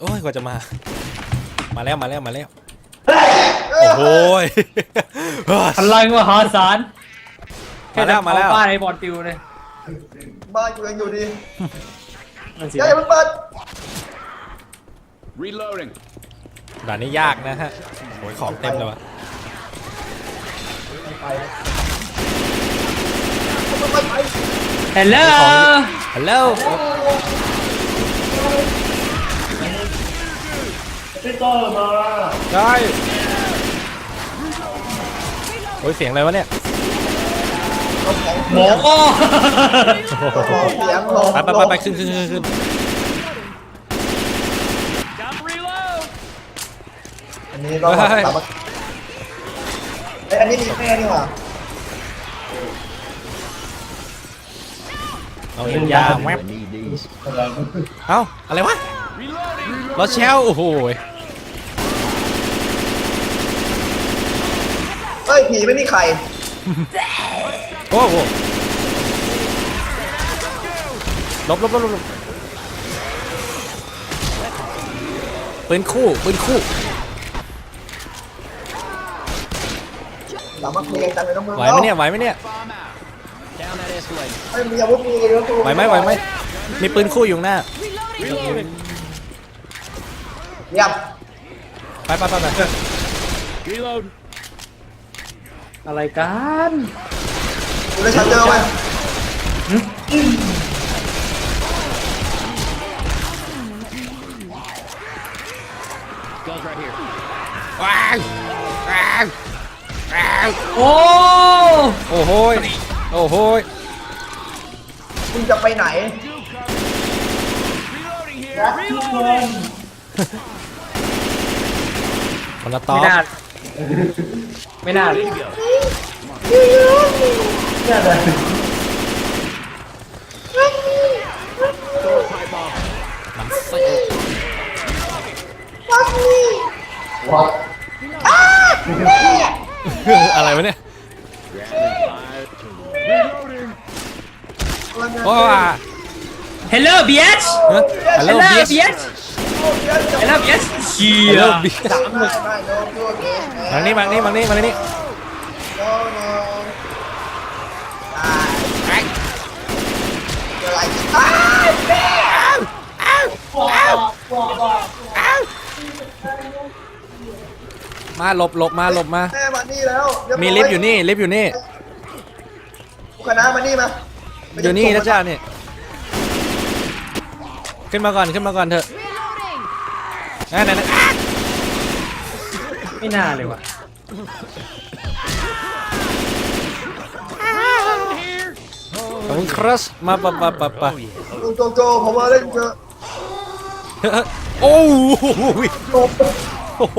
โอ้ยกว่าจะมา มาแล้วมาแล้วมาแล้ว โอ้โหยพลังมหาศาลมาแล้วมาแล้วเอบ้านไอ้บอลติวเลยบ้านกูยังอยู่ดีมันสิอย่าอย่าเพิ่งเปิด Reloading. ด่านนี้ยากนะฮะโอ้ยของเต็มเลยวะไปไปเฮลโหลฮัลโหลได้โอ้ยเสียงอะไรวะเนี่ยหมอโอ้ขอเสียงลงไปไปไปไปขึ้นขึ้นขึ้นขึ้นอันนี้ก็กลับมาเอ้ยอันนี้มีแม่นี่หว่าเอาเอ็นยาแวบเอ้าอะไรวะรถเชลโอ้โห เฮ้ยผีไม่มีไข่โอ้โหลบลบลบลบลบปืนคู่ปืนคู่สามารถคุยกันในน้องเมืองไหวไหมเนี่ยไหวไหมเนี่ย Down that escalator. เฮ้ยมีอาวุธมีเรือตัวไหวไหมไหวไหมมีปืนคู่อยู่ข้างหน้า เยี่ยม ไปไปไปไป Reload. อะไรกันกูได้ชันเจอไหม Guns right here. ว้าวว้าวว้าวโอ้โอ้โหยโอ้โหยมึงจะไปไหนคนละตอไม่บน่า ไม่น่ามันไส้วัดอะไรวะเนี่ยว้าเฮลโหลบียชฮัลเฮโหลลโหลบีเบีย ชเฮลโหลเบียชเชียฮัลโหลบีสามเลยได้โน้ตตัวเก๋มานี่มานี่มานี่มานี่โน้ตโน้ตได้อะไรอ้าวแม่อ้าวอ้าวอ้าวมาหลบหลบมาหลบมา แม่มานี่แล้วเรีบร้มีลิฟต์อยู่นี่ลิฟต์อยู่นี่คณะมานี่มาอยู่นี่นะจ๊ะนี่ ขึ้นมาก่อนขึ้นมาก่อนเถอะ นั่นนั่นนั่นอะไม่น่าเลยว่ะขอบคุณครัสมาปะปะปะปะโจโจโจผมมาเล่นเจอโอ้โหโจ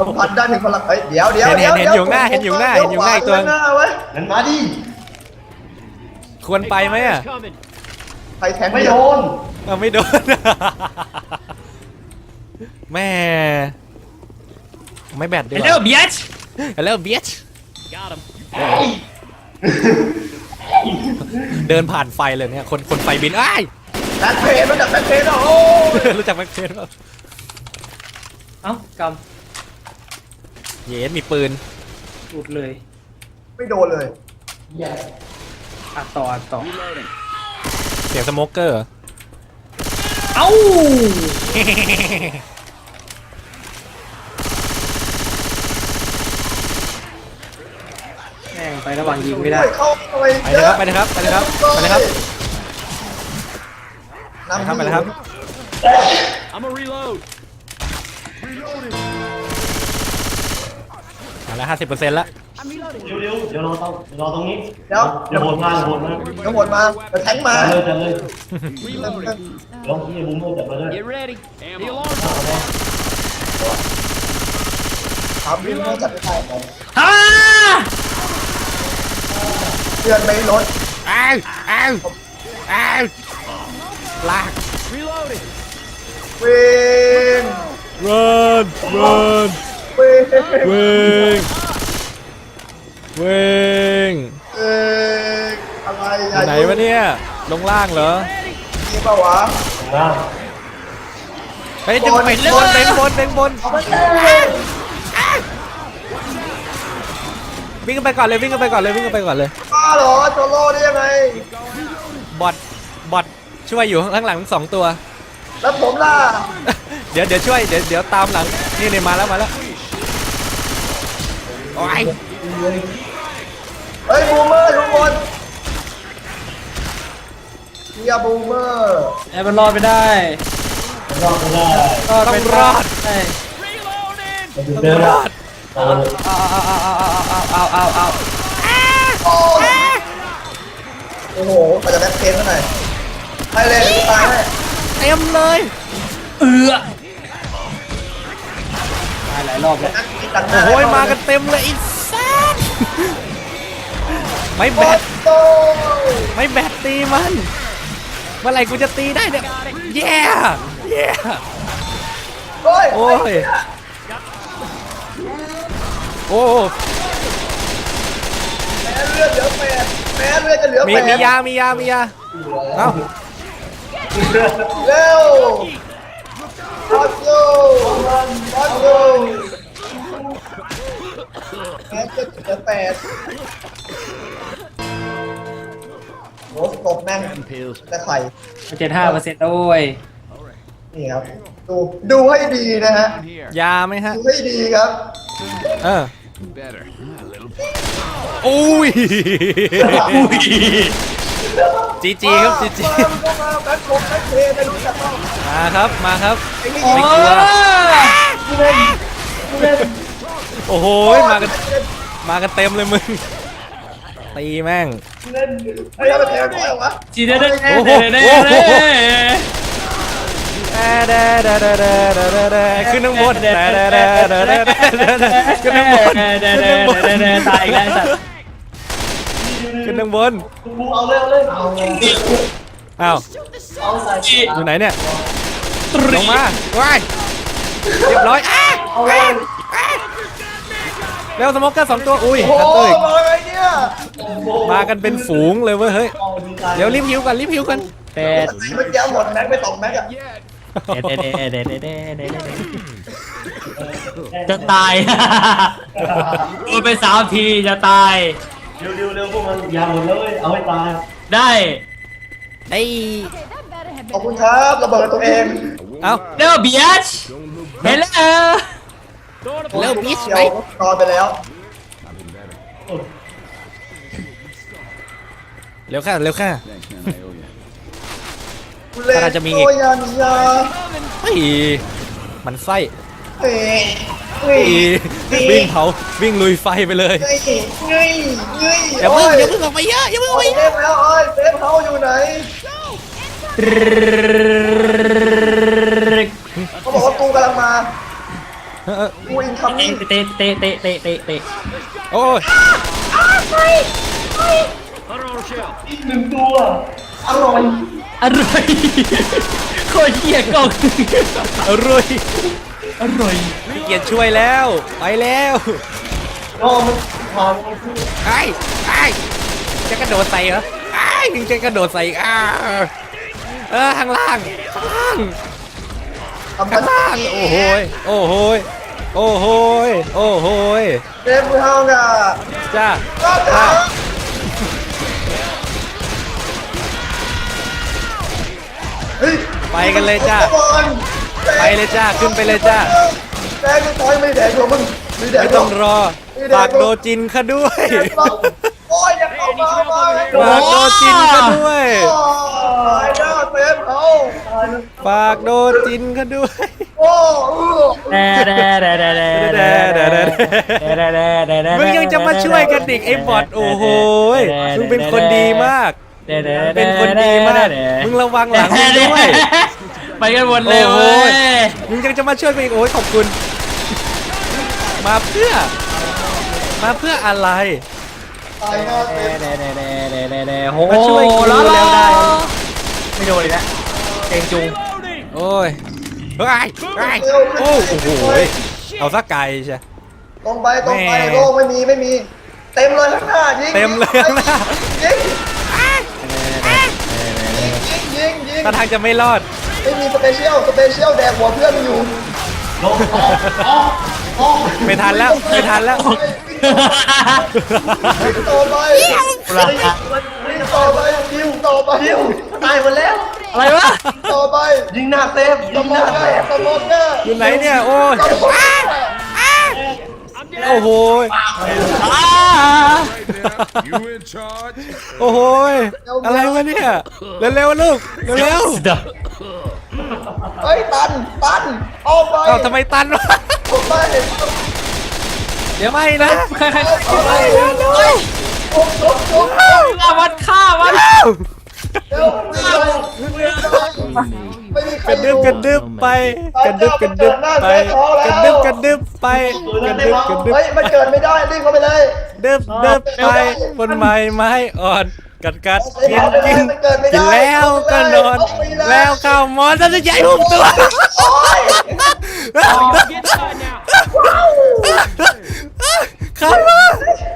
สัมผัสได้ถึงพลังเฮ้ยเดี๋ยวเดี๋ยวเห็นเห็นดี๋วเห็นอยู่หน้าเห็นอยู่หน้าเห็นอยู่หน้าอีกตัวเดี๋หน้าเว้ยงั้นมาดิควรไปไหมอะ Coming. ใครแทงไม่โดนเอาไม่โดน แม่ไม่แบตดีเฮกลโหลว่าเบียชฮัลโหลเบียช Got him. เดินผ่านไฟเลยเนี่ย คนคนไฟบินอ้าย แบ็คเพนรู้จักแบ็คเพนเหรอโอ้รู้จักแม็กเทนป่ะเอ้ากเยสมีปืนำหลุดเลยไม่โดนเลยอัดต่ออัดต่อ Reloading. เสียงสโมกเกอร์เหรอเอ้าแม่ง ไประหว่างยิงไม่ได้ เข้าไปไปเลยครับไปเลยครับไปเลยครับไปเลยครับนำไปเลยครับ I'm a reload. มาแล้วห้าสิบเปอร์เซ็นต์ละเดี๋ยวเดี๋ยวเดี๋ยวรอตรงรอตรงนี้เดี๋ยวเดี๋ยวโหดมาโหดมาเดี๋ยวหมดมาเดี๋ยวแทงมาจัดเลยจัดเลย Reloading. เดี๋ยวพี่บุ้มจัดมาด้วย Get ready. The alarm. ถามวิ่งไม่จัดไม่ได้ผมฮ่า เดือนไม่ลดอ้าวอ้าวอ้าวลาก Reloading. วิ่ง run run วิ่งวิ่งวิ่งเอ้ยอะไรอยู่ไหนวะเนี่ย ลงล่างเหรอนี่ปะวะล่างไปฮ้ยจะไปบนเบงบนเบงบนเอามันเลยวิ่งกันไปก่อนเลยวิ่งกันไปก่อนเลยวิ่งกันไปก่อนเลยบ้า เหรอโซโล่ได้ยังไง บอทบอทช่วยอยู่ข้างหลังสองตัว แล้วผมล่ะ เดี๋ยวเดี๋ยวช่วยเดี๋ยวเดี๋ยวตามหลังนี่นี่มาแล้วมาแล้วโอ้ยเฮ้ยบูมเมอร์ทุกคนเฮียบูมเมอร์ไอ้มันรอดไม่ได้รอดไม่ได้รอดต้อไม่งได้รอดใช่มันจะต้องเดินรอดตามเอาเอาเอาเอาเอาเอาโอ้ โอ้โหอาจจะแบ็คเพนซะหน่อยให้เลยเดี๋ยวกูตายให้เต็มเลย เอือตายหลายรอบแล้วนักกินตัดหน้าโอ้ยมากันเต็มเลยไอีสัสไม่โคแบตตรโตไม่แบตตีมัน เมื่อไหร่กูจะตีได้เนี่ยแย่แย่โอ้ยโอ้ยโอ้แม้เลือดเหลือแปด แม้เลือดจะเหลือมีแปดมียา มียา มียา เอ้า เร็ววัดโยวัดโยแม้จะเหลือแปดโรสกบแม่งแต่ไข่ Pills. เจ็ดห้าเปอร์เซ็นต์โอ้ยนี่ครับ ดูดูให้ดีนะฮะ Here. ยาไหมฮะ ดูให้ดีครับ เออ Better. อุ้ยจีจีครับจีจีมามาแบทโคแบทเพย์ไม่รู้จักเล่มาครับมาครับไม่กลัวเล่นเล่นโอ้โหมากันมากันเต็มเลยมึงตีแม่งน้ยาแบเพย์เอาวะจีได้ได้โอ้โหขึ้นน้างบนขึ้นข้างบนขึ้นข้างบนตายอีแล้วสัตว์ ขึ้นข้างบนกูเอาเลยเอาเลยเอาเลยอ้าวเอาใส่อยู่ไหนเนี่ยลงมาว้ายเรียบร้อยอ้าอ้าอ้าเร็วสโมกเกอร์สองตัวอุ้ยโอ้ฮันโหเตอร์อีกมาไงเนี่ยมากันเป็นฝูงเลยเว้ยเฮ้ยเอาดีใจเดี๋ยวรีบหิวกันรีบหิวกันแปดเมื่อกี้หมดแม็กไปสองแม็กอะ Yet. เด้เด้เด้เด้เด้เด้เด้จะตายโดนไปสามทีจะตาย เร็วเร็วเร็วพวกมันยาวหมดเลย เอาให้ตาย ได้ไอ้ขอบคุณครับระเบิดตัวเองเอ้าเร็วเบียชเห็นแล้วเร็วบีชเดี๋ไปยวนอนไปแล้วเร็วค่ะเร็วค่ะ Thanks, man. I owe you. คุณเล่นน่าจะมีอีกโอ้ยานิยาเฮ้ยมันไส้เฮ้ยเฮ้ยอี วิ่งเผาวิ่งลุยไฟไปเลยเฮ้ยเฮ้ยเฮ้ยอย่าเพิ่งอย่าเพิ่งออกไปเยอะอย่าเพิ่งออกโอ้ไปยเยเซอะฟแล้วโอ้ยเซฟเฮาอยู่ไหนเขาบอกว่ากูกำลังมาเออเออกูอินคัมมิ่งเตะเตะเตะเตะเตะเตะโอ้ย Hunter on a shelf. อีกหนึ่งตัวอร่อยอร่อยโคตรเหี้ยกล้องอร่อย อร่อยพี่เกียรติช่วยแล้ว ไปแล้วรอมันผ่านมันคือไอ้ไอ้จะกระโดดใส่เหรอไอ้ยังจะกระโดดใส่อีกอ้าเออข้างล่างข้างล่างทำข้างล่างโอ้โหยโอ้โหยโอ้โหยโอ้โหยเซฟเฮาอะจ้าก็จะอ้าวไปกันเลยจ้า ไปเลยจ้าขึ้นไปเลยจ้าแดงไม่ต่อยไม่แดงหรอกมึงไม่แดงไม่หรต้ออก งรอฝากโดจินข้าด้วยโอ้ยอย่าเข้ามามาเลยฝากโดจินข้าด้วยโอ้ยหน้าเซฟเฮาฝากโดจินข้าด้วย โอ้เออแด่แด่แด่แด่แด่แด่แด่แด่แด่แด่แด่แด่มึงยังจะมาช่วยกันอีกไอ้บอทโอ้โหยมึงเป็นคนดีมากแด่แด่เป็นคนดีมาก มึงระวังหลังมึงด้วย ไปกันหมดเลยโอ้โห เว้ยมึงยังจะมาช่วยกูอีกโอ้ยขอบคุณ มาเพื่อ มาเพื่ออะไร ตายหน้าเซฟแด่แด่แด่แด่แด่แด่โหมาช่วยกูล้อแล้วได้ ไม่โดนอีกแล้วเองจุงโอ้ยเฮ้ยเฮ้ยโอ้โอ้โหยเอาซะไกลใช่ ตรงไปตรงไปแม่ โล่งไม่มีไม่มี เต็มเลยข้างหน้ายิงเต็มเลยข้างหน้ายิงยิงยิงยิงถ้าทางจะไม่รอด ไม่มีสเปเชียลสเปเชียลแดกหัวเพื่อนอยู่ลงออกออกออกไม่ทันแล้วไม่ทันแล้ว วิ่งต่อไปวิ่งต่อไปดิวต่อไปดิวตายหมดแล้วอะไรวะ ต่อไปยิงหน้าเซฟสยิงมหอน้างเกเซอฟร์สมองเกอร์อยู่ไหนเนี่ยโอ้ยสมองเกอร์ โอ้โหอ้า You in charge? โอ้โหยอะไรวะเนี่ย เร็วๆลูก เร็วเดี๋ยวเฮ้ยตันตันออกไปๆเอ้าทำไมตันวะออกไปเดี๋ยวไม่นะใครใครออกไปเร็วๆจุกจุกจุกฆ่ามันฆ่ามันเร็ว ไม่มีใครกระดึบกระดึบไปกระดึบกระดึบไปกระดึบกระดึบไปกระดึบกระดึบเฮ้ยมันเกิดไม่ได้รีบเข้าไปเลยดึบดึบไปบนไม้ไม้อ่อนกัดกัดกินกินกินแล้วก็นอน แล้วข้าวมอนจะใหญ่หุ่มตัวโอ้ยเข้ามา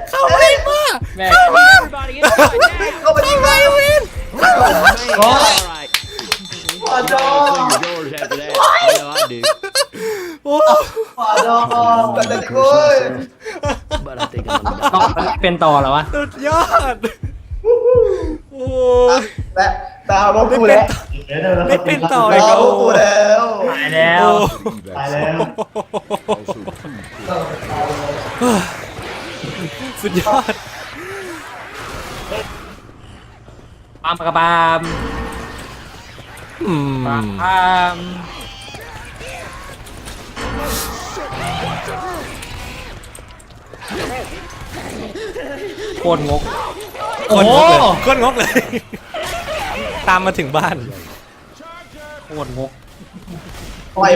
เข้ามามาแม่เข้ามาเข้าไปดิเข้ามาวิน All right. ขวาจอ Close your doors after that. I know I do. โอ้ขวาจอกันเลยโอ้ย But I think I'm gonna ต้องเป็นต่อเหรอวะ สุดยอดโอ้ย และดาวรถกูแล้วเดี๋ยวเดี๋ยวไม่เป็นต่ออีกดาวเหรรถกูแล้วตายแล้ว ตายแล้ว สุดยอดปามกระบาม อืมปามปามโคตรงกคนงกเลยโอ้คนงกเลย ตามมาถึงบ้าน โคตรงกต่อย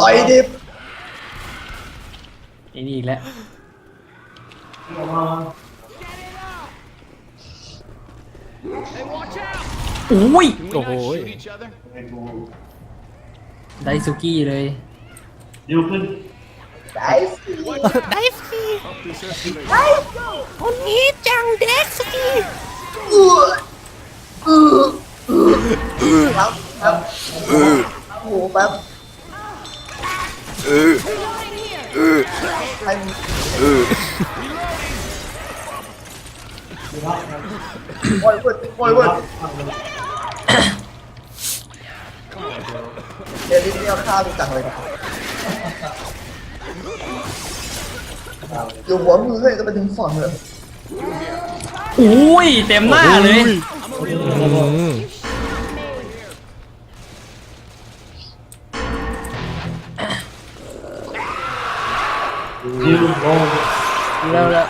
ต่อยดิบไอ้นี่อีกแล้ว อุ้ย โอ้โห shoot each other. ไดซุกี้เลยดิวขึ้นได้สิได้สิคนนี้จังเด็กสิครับครับโอ้โหแป๊บให้โอ้ยเว้ยโอ้ยเว้ย เดี๋ยวนี้เอาข้าวกูจังเลยอยู่หัวมือเลยจะไปถึงฝั่งเลยอุ้ยเต็มหน้าเลยอืมดิวลงแล้วแล้ว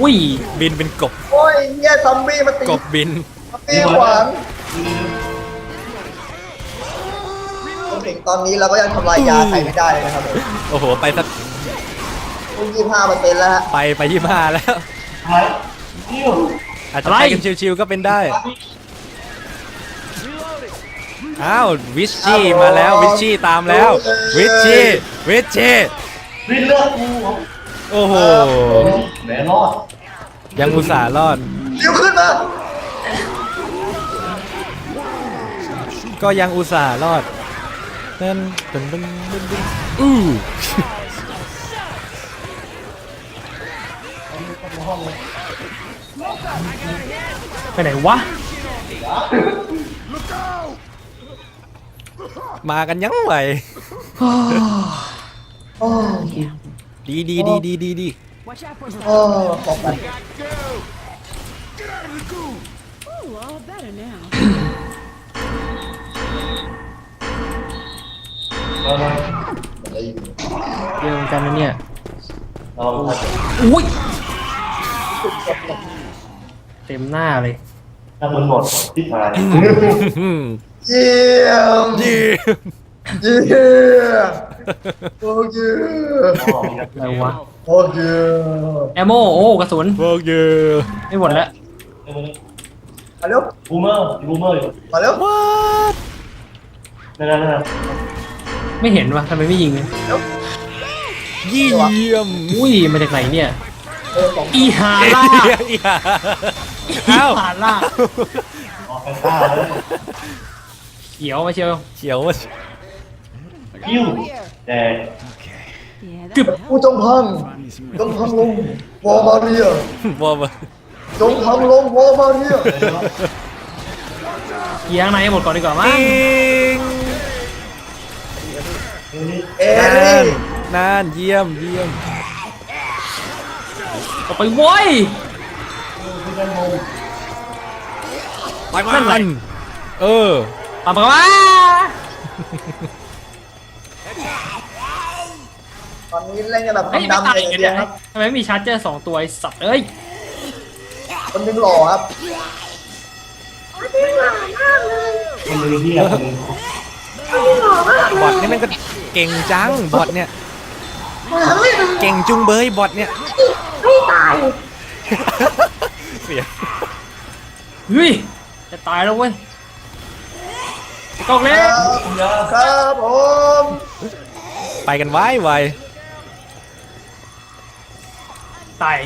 อุ้ยบินเป็นกบโอ้ยเฮียซอมบี้มาตีกบบิน ซอมบี้ขวางจนถึงตอนนี้เราก็ยังทำลายยาใครไม่ได้เลยนะครับผมโอ้โห ไปสักคุณยี่ห้าเปอร์เซ็นต์แล้วฮะไปไปยี่ห้าแล้วท้ายดิวอาจจะไปกันชิวๆก็เป็นได้ อ้าว วิชชี่มาแล้ว วิชชี่ตามแล้ว วิชชี่ วิชชี่วิ นเลือกกู Ờ, โอ้โห แหมรอดยังอุตส่าห์รอด เร็วขึ้นมาก็ยังอุตส่าห์รอดนั่นตึงตึงตึงตึงอู้ไปไหนวะ มากันยังไหว โอ้ดีดีดีดีดีดีโอ้ขอบคุณเยอะเหมือนกันนะเนี่ยอุ้ยเต็มหน้าเลยถ้ามันหมดที่ผ่านเยี่ยมเยี่ยม โอ้เยี่ยมอะไรวะโอ้เยี่ยมแอมโมโอ้กระสุน พวกเยอไม่หมดแล้ว มาเร็วบูมเมอร์บูมเมอร์อยู่มาเร็ว What นั่นนั่นนั่นไม่เห็นวะทำไมไม่ยิงเลยเยี่ยมอุ้ยมาจากไหนเนี่ย เออสองอีหาล่าอีห่าอีเอ้าหาล่าออกไปฆ่าเลยเขียวมาเชียวเขียวมา กิ้วแดง Yeah, Good. that ผู้จงพัง จงพังลงวอร์มาเรียบอมาจงพังลงวอร์มาเรียเขียข้างในให้หมดก่อนดีกว่ามั้งปิงเอนั่รี่นนั่นเยี่ยมเยี่ยมเอาไปโว้ย ไปมันเออเอาไปว่ ตอนนี้เล่นกันแบบเฮ้ยไม่ดำๆตายเลยกันเดีเนี่ยยวครับทำไมไม่มีชาร์เจอร์สองตัวไอ้สัตว์เอ้ยคนหนึงหล่อครับคนมือเหี้ยคนมือบอทนี่มันก็เก่งจังบอทเนี่ย เก่งจุงเบยบอทเนี่ยไม่ตายเสียงเฮ้ยจะตายแล้วเว้ยไอ้กองเล็กครับผม ไปกันไว้ไว ตาย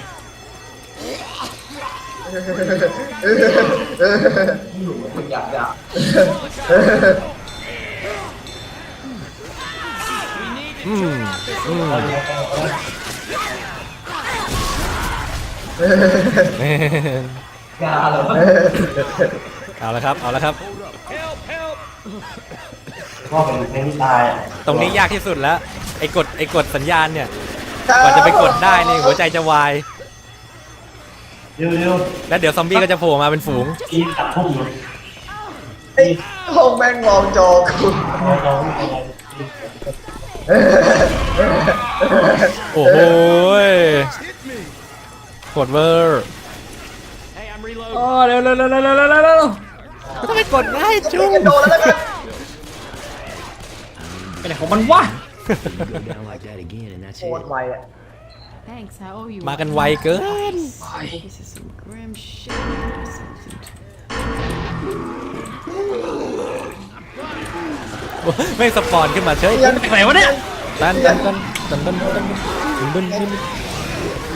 อยากอยากอืมอืมเอ้ยยาเหรอเอาละครับเอาละครับก็เป็นเพลงที่ตายอะตรงนี้ยากที่สุดแล้วไอ้กดไอ้กดสัญญาณเนี่ย กว่าจะไปกดได้นี่หัวใจจะวาย เร็วเร็วแล้วเดี๋ยวซอมบี้ก็จะโผล่มาเป็นฝูง อีตัดทุ่มอยู่ไอ้ห้องแม่งมองจอคุณเราเราโอ้โหยกดเวอร์ Hey, I'm reloading. โอ้เร็วเร็วเร็วเร็วเร็วเร็วเร็วทำไมกดง่ายจุงกันโดนแล้วกันไปไหนของมันวะ Go down like that again, and that's โคตร it. ไวอะ Thanks, I owe you. มากันไวเกิน This is some grim shit. or something. ไม่งสปอนขึ้นมาเฉยยังไปไหนวะเนี่ยตันตันตันตันตันตันตันตันตัน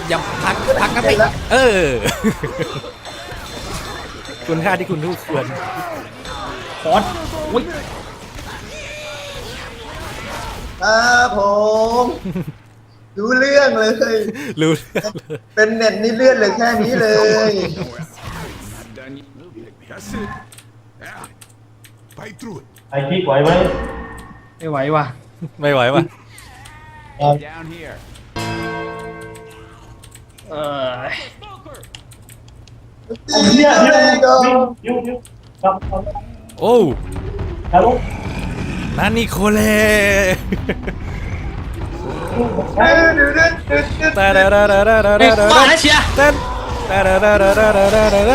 อย่าพักพักนะไปเออ คุณค่าที่คุณทุกควร คอร์สอุ้ย ครับผมดูเรื่องเลย รู้เป็นเน็ตนี่เลื่อนเลยแค่นี้เลย That's it. Yeah. Fight through it. ไอคลิกไหวไหมไม่ไหวว่ะ ไม่ไหววะ Down here. เออเนี่ยเดี๋ยวเดี๋ยวเดี๋ยวเดี๋ยวครับครับโอ้ฮัลโหล นันนี่โคเล่ตาดาดาดาดาดาเอ้ยดาว่าดาแล้วเชียร์เต้นตาดาดาดาดาดาดาดา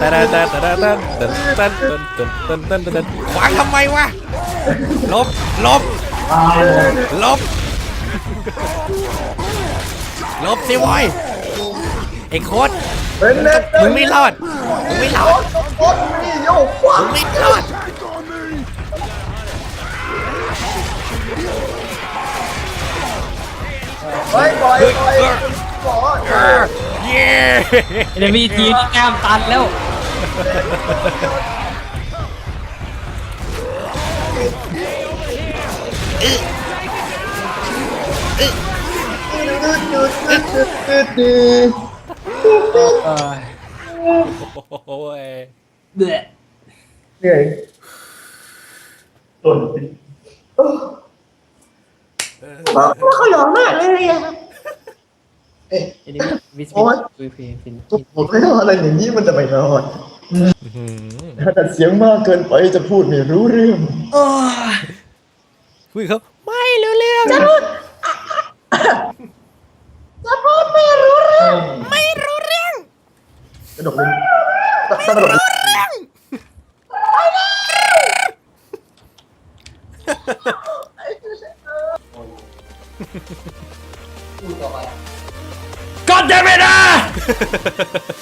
ตาดาดาดาดาดาเต้นเต้นเต้นเต้นเต้นเต้นเต้นขวางทำไมวะลบลบตายเลยลบลบสิวอยไอ้โค้ดเป็นเน็ตมึงไม่รอดมึงไม่รอดโคตรนี่โยกขวามึงไม่รอด ฮ้ยปล่อยปล่อยปล่อยเย้เดี๋ยวมีทีนี่แก้มตันแล้วเออโอ้ยเบื่อเหนื่อยส่วน บอกว่าเขาหล่อมากเลยอะเอ๊ะ อันนี้วิสโอ๊ยวิเพย์ฟินผมไม่เอาอะไรอย่างนี้มันจะไม่รอดถ้าแต่เสียงมากเกินไปจะพูดไม่รู้เรื่อง คุยเขาไม่รู้เรื่องจะพูดไม่รู้เรื่องไม่รู้เรื่องกระดกเลยกระดกเลย พูดต่อไป God damn it! ah!